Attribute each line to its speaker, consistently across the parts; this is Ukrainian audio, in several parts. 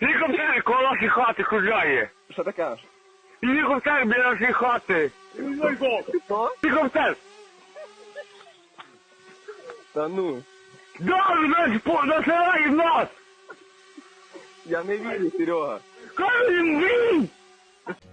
Speaker 1: Гелікоптер коло нашої хати кружляє.
Speaker 2: Що ти кажеш?
Speaker 1: Гелікоптер біля нашої хати.
Speaker 2: Хто?
Speaker 1: Гелікоптер.
Speaker 2: Та ну,
Speaker 1: Да, значить, по, насирає в нас.
Speaker 2: я не вірю, Серега.
Speaker 1: Кажу, він.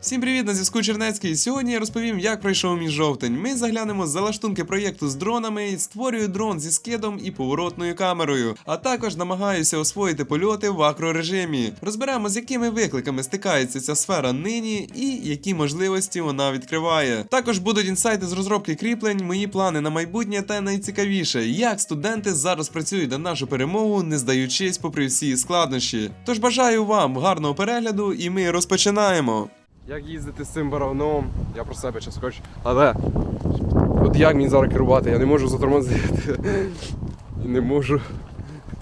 Speaker 3: Всім привіт, на зв'язку Чернецький. Сьогодні я розповім, як пройшов мій жовтень. Ми заглянемо за лаштунки проєкту з дронами, створюю дрон зі скидом і поворотною камерою, а також намагаюся освоїти польоти в акрорежимі. Розберемо, з якими викликами стикається ця сфера нині і які можливості вона відкриває. Також будуть інсайти з розробки кріплень, мої плани на майбутнє та найцікавіше, як студенти зараз працюють на нашу перемогу, не здаючись попри всі складнощі. Тож бажаю вам гарного перегляду, і ми розпочинаємо.
Speaker 4: Як їздити з цим баравном, я про себе час хочу. Але от як мені зараз керувати? Я не можу затормозити. Не можу.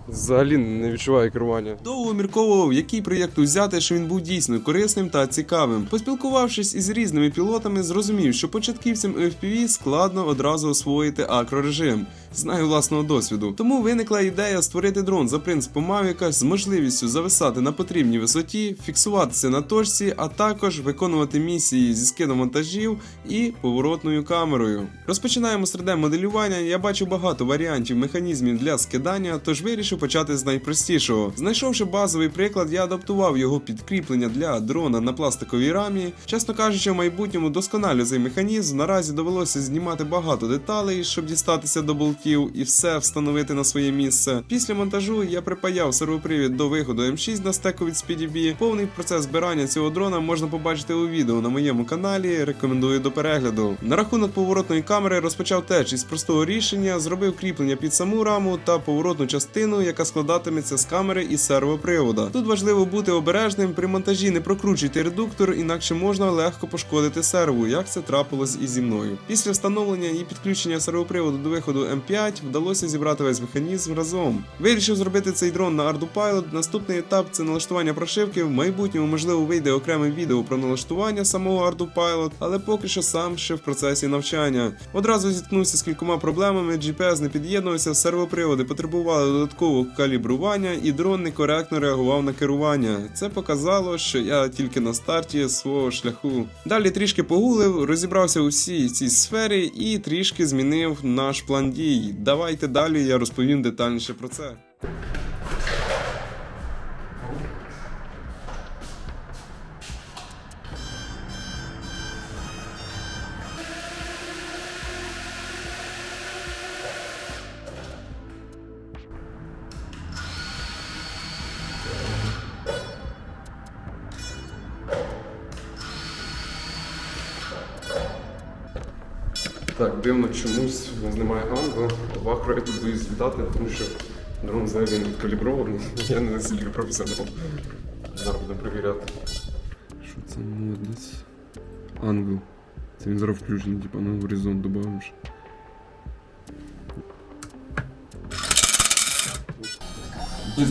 Speaker 4: Взагалі не відчуваю керування.
Speaker 3: Довго мірковував, який проєкт взяти, що він був дійсно корисним та цікавим. Поспілкувавшись із різними пілотами, зрозумів, що початківцям FPV складно одразу освоїти акрорежим. Знаю власного досвіду. Тому виникла ідея створити дрон за принципом Mavic з можливістю зависати на потрібній висоті, фіксуватися на точці, а також виконувати місії зі скидом вантажів і поворотною камерою. Розпочинаємо з 3D-моделювання. Я бачу багато варіантів механізмів для скидання, тож вирішив почати з найпростішого. Знайшовши базовий приклад, я адаптував його під кріплення для дрона на пластиковій рамі. Чесно кажучи, в майбутньому досконалю цей механізм. Наразі довелося знімати багато деталей, щоб дістатися до болтів і все встановити на своє місце. Після монтажу я припаяв сервопривід до виходу М6 на стеку від SpeedyB. Повний процес збирання цього дрона можна побачити у відео на моєму каналі. Рекомендую до перегляду. На рахунок поворотної камери розпочав теж із простого рішення, зробив кріплення під саму раму та поворотну частину, яка складатиметься з камери і сервопривода. Тут важливо бути обережним при монтажі. Не прокручуйте редуктор, інакше можна легко пошкодити серву, як це трапилось і зі мною. Після встановлення і підключення сервоприводу до виходу М5 вдалося зібрати весь механізм разом. Вирішив зробити цей дрон на ArduPilot. Наступний етап це налаштування прошивки. В майбутньому можливо вийде окреме відео про налаштування самого ArduPilot, але поки що сам ще в процесі навчання. Одразу зіткнувся з кількома проблемами. GPS не під'єднувався, сервоприводи потребували додаткового калібрування, і дрон некоректно реагував на керування. Це показало, що я тільки на старті свого шляху. Далі трішки погулив, розібрався у всій цій сфері і трішки змінив наш план дій. Давайте далі я розповім детальніше про це.
Speaker 4: Дивно чомусь у нас немає англа. В акро я тут боюсь злітати, тому що дрон взагалі не відкалібрований. Я не настільки професіонал. Зараз будемо перевіряти. Що це модниць? Англ. Це він зараз включений, типа на горизонт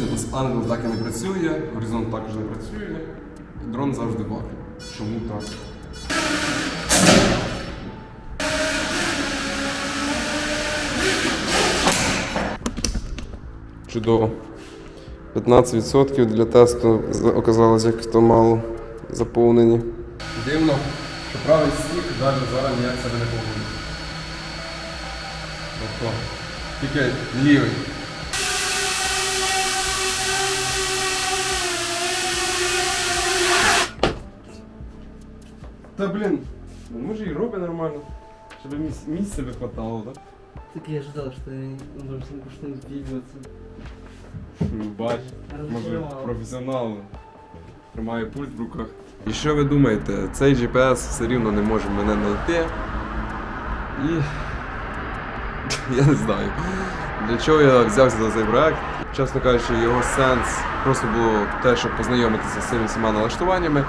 Speaker 4: у нас англ так і не працює, горизонт також не працює. І дрон завжди в. Чому так? Чудово. 15% для тесту оказалось як то мало заповнені. Дивно, що правий стік навіть зараз ніяк себе не поводить. Тобто, тільки лівий. Та блін, ну, може і робить нормально, щоб місця би хватало, так?
Speaker 5: Так я ждал, что он должен что-нибудь двигаться.
Speaker 4: Ну, бач, може професіонал тримає пульт в руках. І що ви думаєте, цей GPS все рівно не може мене знайти. І я не знаю. Для чого я взявся за цей проект? Чесно кажучи, його сенс просто було те, щоб познайомитися з цими всіма налаштуваннями.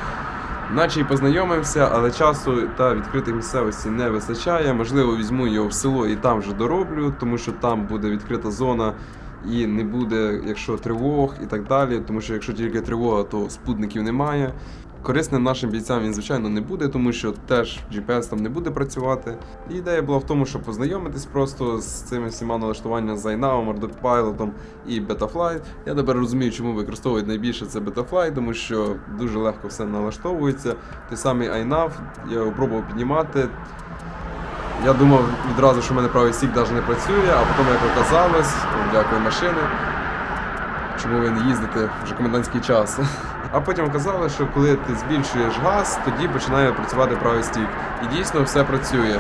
Speaker 4: Наче й познайомився, але часу та відкритих місцевості не вистачає. Можливо, візьму його в село і там вже дороблю, тому що там буде відкрита зона і не буде, якщо тривог і так далі. Тому що якщо тільки тривога, то спутників немає. Корисним нашим бійцям він, звичайно, не буде, тому що теж GPS там не буде працювати. І ідея була в тому, щоб познайомитись просто з цими всіма налаштуваннями з iNav, Ardopilot і Betaflight. Я тепер розумію, чому використовують найбільше це Betaflight, тому що дуже легко все налаштовується. Той самий iNav, я його пробував піднімати. Я думав відразу, що в мене правий стік навіть не працює, а потім, як оказалось, дякую машини, чому ви не їздите вже комендантський час. А потім казали, що коли ти збільшуєш газ, тоді починає працювати правий стік. І дійсно все працює.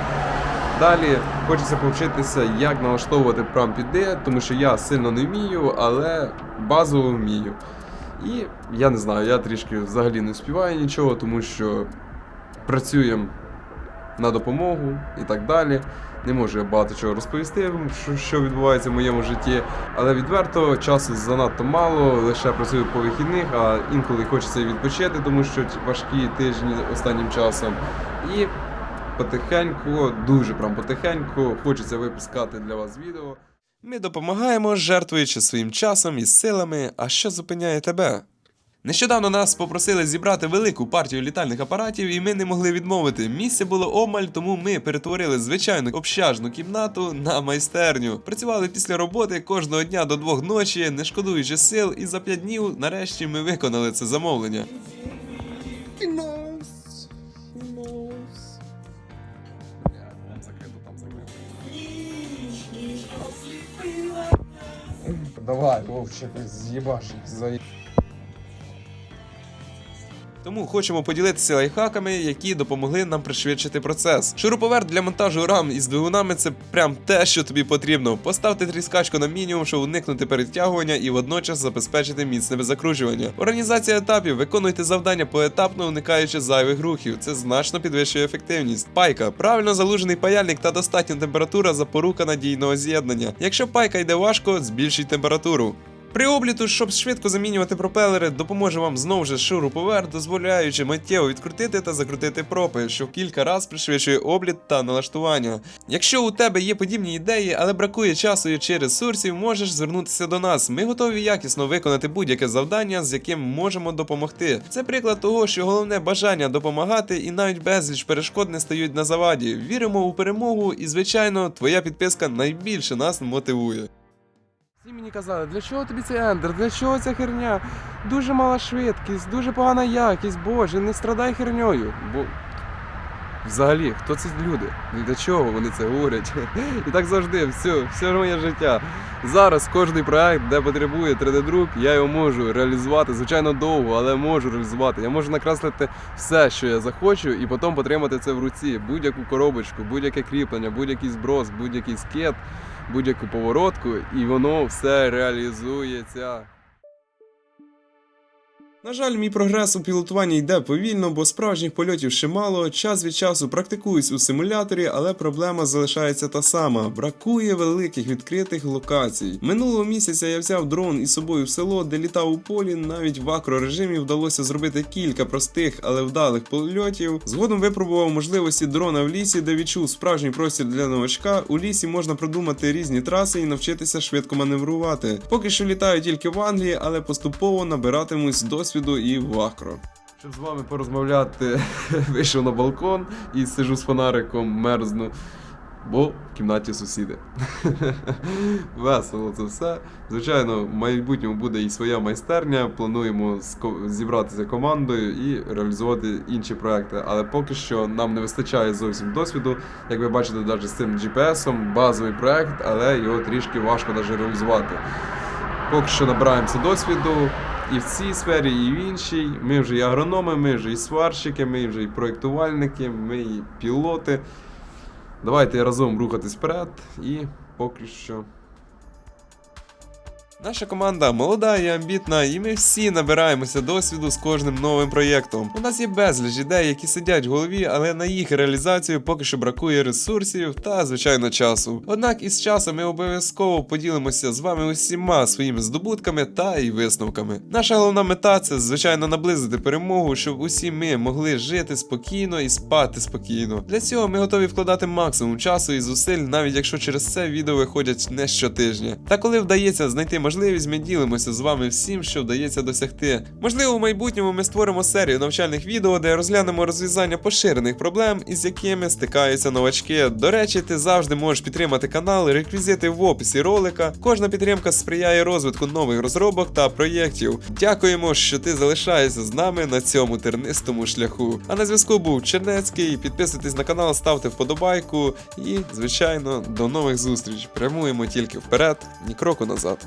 Speaker 4: Далі хочеться повчитися, як налаштовувати прам піде, тому що я сильно не вмію, але базово вмію. І я не знаю, я трішки взагалі не співаю нічого, тому що працюємо на допомогу і так далі. Не можу я багато чого розповісти, що, відбувається в моєму житті, але відверто часу занадто мало, лише працюю по вихідних, а інколи хочеться відпочити, тому що важкі тижні останнім часом. І потихеньку, дуже прям потихеньку, хочеться випускати для вас відео.
Speaker 3: Ми допомагаємо, жертвуючи своїм часом і силами. А що зупиняє тебе? Нещодавно нас попросили зібрати велику партію літальних апаратів, і ми не могли відмовити. Місця було обмаль, тому ми перетворили звичайну общажну кімнату на майстерню. Працювали після роботи кожного дня до двох ночі, не шкодуючи сил, і за п'ять днів нарешті ми виконали це замовлення.
Speaker 4: Давай, Вовчик, з'їбаш, заїб.
Speaker 3: Тому хочемо поділитися лайфхаками, які допомогли нам пришвидшити процес. Шуруповерт для монтажу рам із двигунами це прям те, що тобі потрібно. Поставте тріскачку на мінімум, щоб уникнути перетягування і водночас забезпечити міцне закручування. Організація етапів виконуйте завдання поетапно, уникаючи зайвих рухів. Це значно підвищує ефективність. Пайка правильно залужений паяльник та достатня температура запорука надійного з'єднання. Якщо пайка йде важко, збільшіть температуру. При обліту, щоб швидко замінювати пропелери, допоможе вам знову ж шуруповерт, дозволяючи миттєво відкрутити та закрутити пропи, що в кілька разів пришвидшує обліт та налаштування. Якщо у тебе є подібні ідеї, але бракує часу чи ресурсів, можеш звернутися до нас. Ми готові якісно виконати будь-яке завдання, з яким можемо допомогти. Це приклад того, що головне бажання допомагати, і навіть безліч перешкод не стають на заваді. Віримо у перемогу, і звичайно, твоя підписка найбільше нас мотивує.
Speaker 4: Всі мені казали, для чого тобі цей ендер, для чого ця херня? Дуже мала швидкість, дуже погана якість, боже, не страдай херньою. Бо взагалі, хто ці люди? Для чого вони це говорять? І так завжди, все, все моє життя. Зараз кожний проект, де потребує 3D-друк, я його можу реалізувати, звичайно, довго, але можу реалізувати. Я можу накреслити все, що я захочу, і потім потримати це в руці. Будь-яку коробочку, будь-яке кріплення, будь-який зброс, будь-який скет, будь-яку поворотку, і воно все реалізується.
Speaker 3: На жаль, мій прогрес у пілотуванні йде повільно, бо справжніх польотів ще мало. Час від часу практикуюсь у симуляторі, але проблема залишається та сама: бракує великих відкритих локацій. Минулого місяця я взяв дрон із собою в село, де літав у полі. Навіть в акрорежимі вдалося зробити кілька простих, але вдалих польотів. Згодом випробував можливості дрона в лісі, де відчув справжній простір для новачка. У лісі можна продумати різні траси і навчитися швидко маневрувати. Поки що літаю тільки в Англії, але поступово набиратимусь досвіду і в.
Speaker 4: Щоб з вами порозмовляти, вийшов на балкон і сижу з фонариком, мерзну. Бо в кімнаті сусіди. Весело це все. Звичайно, в майбутньому буде і своя майстерня. Плануємо зібратися командою і реалізувати інші проекти. Але поки що нам не вистачає зовсім досвіду. Як ви бачите, навіть з цим GPS-ом базовий проект, але його трішки важко навіть реалізувати. Поки що набираємося досвіду і в цій сфері, і в іншій. Ми вже і агрономи, ми вже і сварщики, ми вже і проєктувальники, ми і пілоти. Давайте разом рухатись вперед і поки що.
Speaker 3: Наша команда молода і амбітна, і ми всі набираємося досвіду з кожним новим проєктом. У нас є безліч ідей, які сидять в голові, але на їх реалізацію поки що бракує ресурсів та, звичайно, часу. Однак із часом ми обов'язково поділимося з вами усіма своїми здобутками та і висновками. Наша головна мета це, звичайно, наблизити перемогу, щоб усі ми могли жити спокійно і спати спокійно. Для цього ми готові вкладати максимум часу і зусиль, навіть якщо через це відео виходять не щотижня. Та коли вдається знайти можливість, ми ділимося з вами всім, що вдається досягти. Можливо, в майбутньому ми створимо серію навчальних відео, де розглянемо розв'язання поширених проблем, із якими стикаються новачки. До речі, ти завжди можеш підтримати канал, реквізити в описі ролика. Кожна підтримка сприяє розвитку нових розробок та проєктів. Дякуємо, що ти залишаєшся з нами на цьому тернистому шляху. А на зв'язку був Чернецький. Підписуйтесь на канал, ставте вподобайку і, звичайно, до нових зустріч. Прямуємо тільки вперед, ні кроку назад.